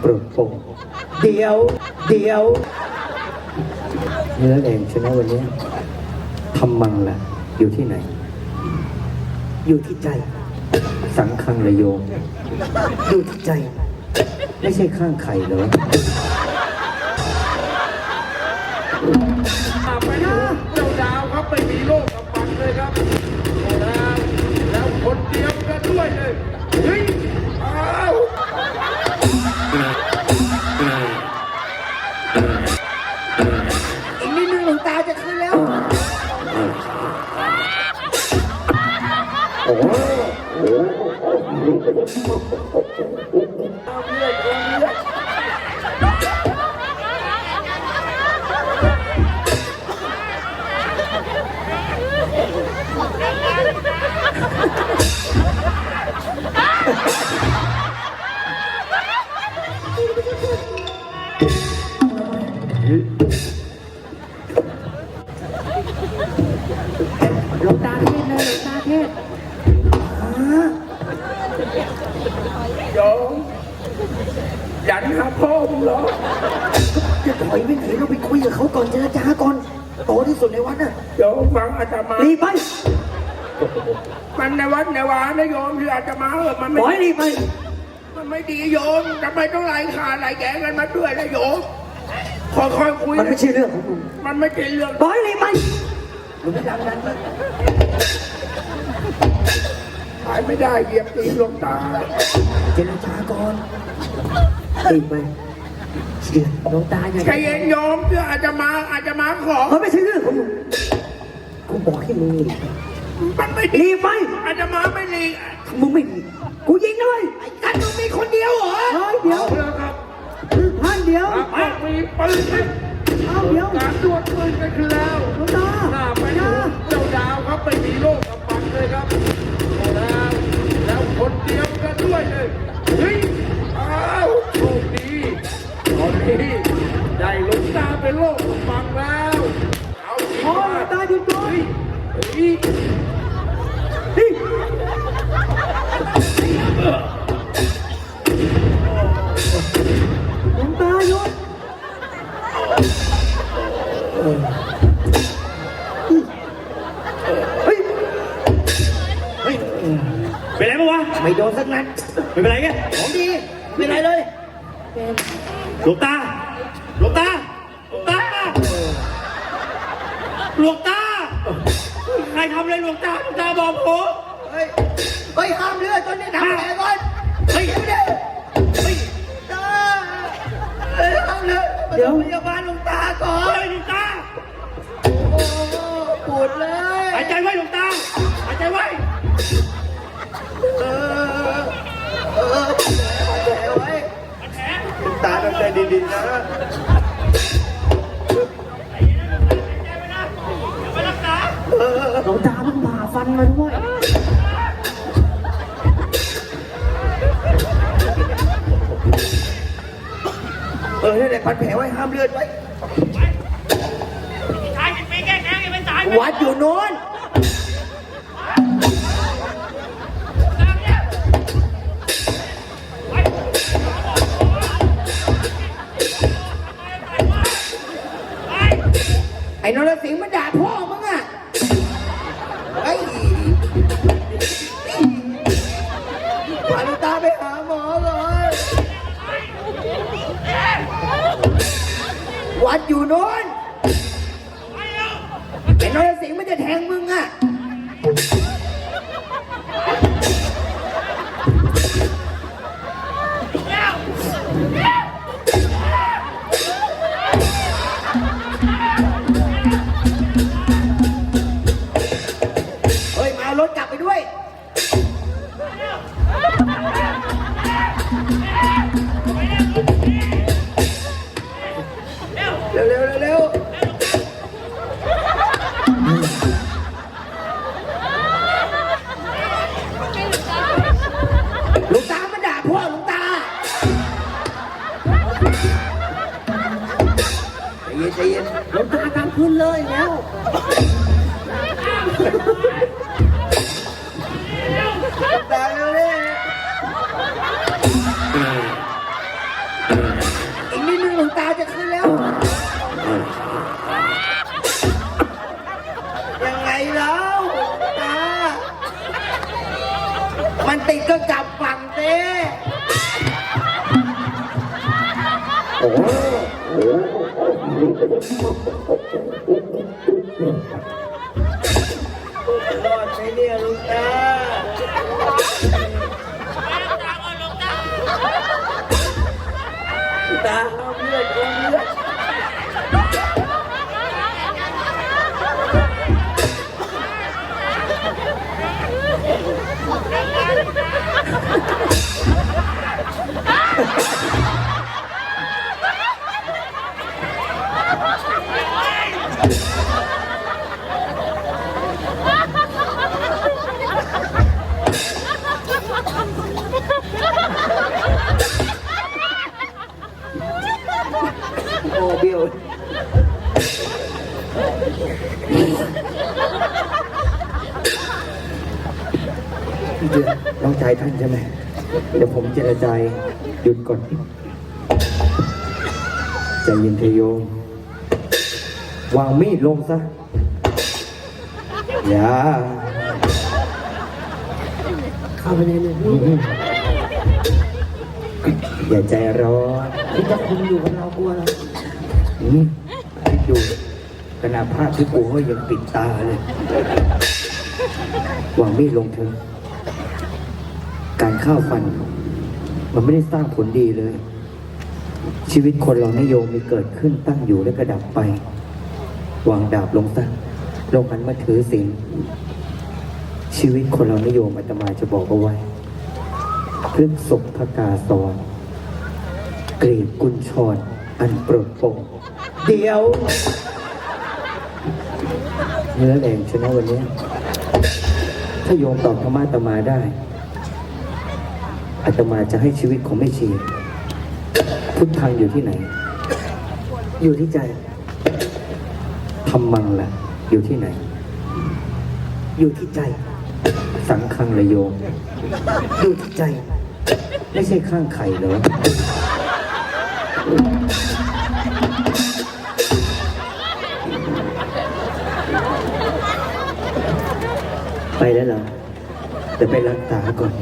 โปรดโปรงเดี๋ยว เดี๋ยวเนื้อแดงใช่ไหมวันนี้ทำมังล่ะ อยู่ที่ไหน อยู่ที่ใจ สังคังระโยมอยู่ที่ใจ ไม่ใช่ข้างไข่เหรอไปดูเจ้าดาวครับไม่มีโลกกับปันเลยครับแล้วแล้วคนเดียวกันด้วยเลยเฮ้ยอ้าว ห โยมยันหาพ่อมึงเหรอจะถอยไปไหนเราไปคุยกับเขาก่อนเจรจาก่อนโตที่สุดในวัดน่ะโยมฟังอาตมารีบไปมันในวัดในวานะโยมที่อาตมาเออมันปล่อยรีบไปมันไม่ดีโยมทำไมต้องไล่ขาไล่แกงกันมาด้วยนะโยมค่อยๆคุย มันไม่ใช่เรื่องของมึงมันไม่ใช่เรื่องปล่อยรีบไปหลวงตาดันไป ขายไม่ได้เหยียบตีนหลวงตาเจรจาก่อนรีบไปเชื่อหลวงตาอย่าใจเย็นโยมเพื่ออาจจะมาอาจจะมาขอมันไม่ใช่เรื่องของมึงกูบอกให้มึงรีบไปมันไม่ดีรีบไปอาจจะมาไม่ดีมึงไม่รีบกูยิงด้วยกันมึงมีคนเดียวเหรอเฮ้ยเดี๋ยวเอาเถอะครับท่านเดี๋ยวถ้ามีปืนให้เอาเดี๋ยว การดวลปืนกันขึ้นแล้ว หลวงตา หน้า ได้หลงตาเป็นโลกกังแล้ว เอาจริงพ่อหลวงตาหยุดก่อนเฮ้ยเฮ้ยเฮ้ยหลงตาหยุดเป็นไรปะวะ ไม่โดนสักนัดไม่เป็นไรไงของดีไม่เป็นไรเลยหลวงตา หลวงตาหลวงตาหลวงตา ใครทำอะไรหลวงตาหลวงตาบอกผมเฮ้ยเฮ้ยห้ามเลือดตอนนี้ทำอะไรก่อนเฮ้ยเดี๋ยวเฮ้ยตาเฮ้ยห้ามเลือดเดี๋ยวพยาบาลหลวง มาด้วย เออนี่นแหละพันแผลไว้ห้ามเลือดไว้ ตายเป็นปีแก้แค้นยังไม่ตายวัดอยู่โน้นไอ้นรสิงห์มัน ดอยู่โน้นไอ้นรสิงห์มันจะแทงมึงอะ เฮ้ย มาเอารถกลับไปด้วยเหล มันติดก็จับฝั่งเต้โอ้โหรอดไหมเนี่ยลวงตาตา เดี๋ยวน้องชายท่านใช่ไหม เดี๋ยวผมเจรจาหยุดก่อนใจเย็นเทโยมวางมีดลงซะ อย่าเข้าไปในหนึ่งอืมอย่าใจร้อนที่จะคุมอยู่กับเรากลัวอะไรอืมคิดดู ขนาดภาพที่กูเขายังปิดตาเลยวางไมีดลงเถอการฆ่าฟัน มันไม่ได้สร้างผลดีเลย ชีวิตคนเรานโยมมีเกิดขึ้นตั้งอยู่และกระดับไปวางดาบลงซะลงหันมาถือศีลชีวิตคนเรานโยมอาตมาจะบอกเอาไว้พฤกษบพกาสอนกรีบกุญชรอันโปรดปร่งเดี๋ยว เนื้อแรงชนะวันนี้ ถ้าโยมตอบธรรมะตมาได้อาตมาจะให้ชีวิตของแม่ชี พุทธังอยู่ที่ไหน อยู่ที่ใจธรรมังล่ะ อยู่ที่ไหน อยู่ที่ใจ สังคังละโยมอยู่ที่ใจ ไม่ใช่ข้างไข่เหรอ ไปแล้วเหรอเดี๋ยวไปรักษาก่อน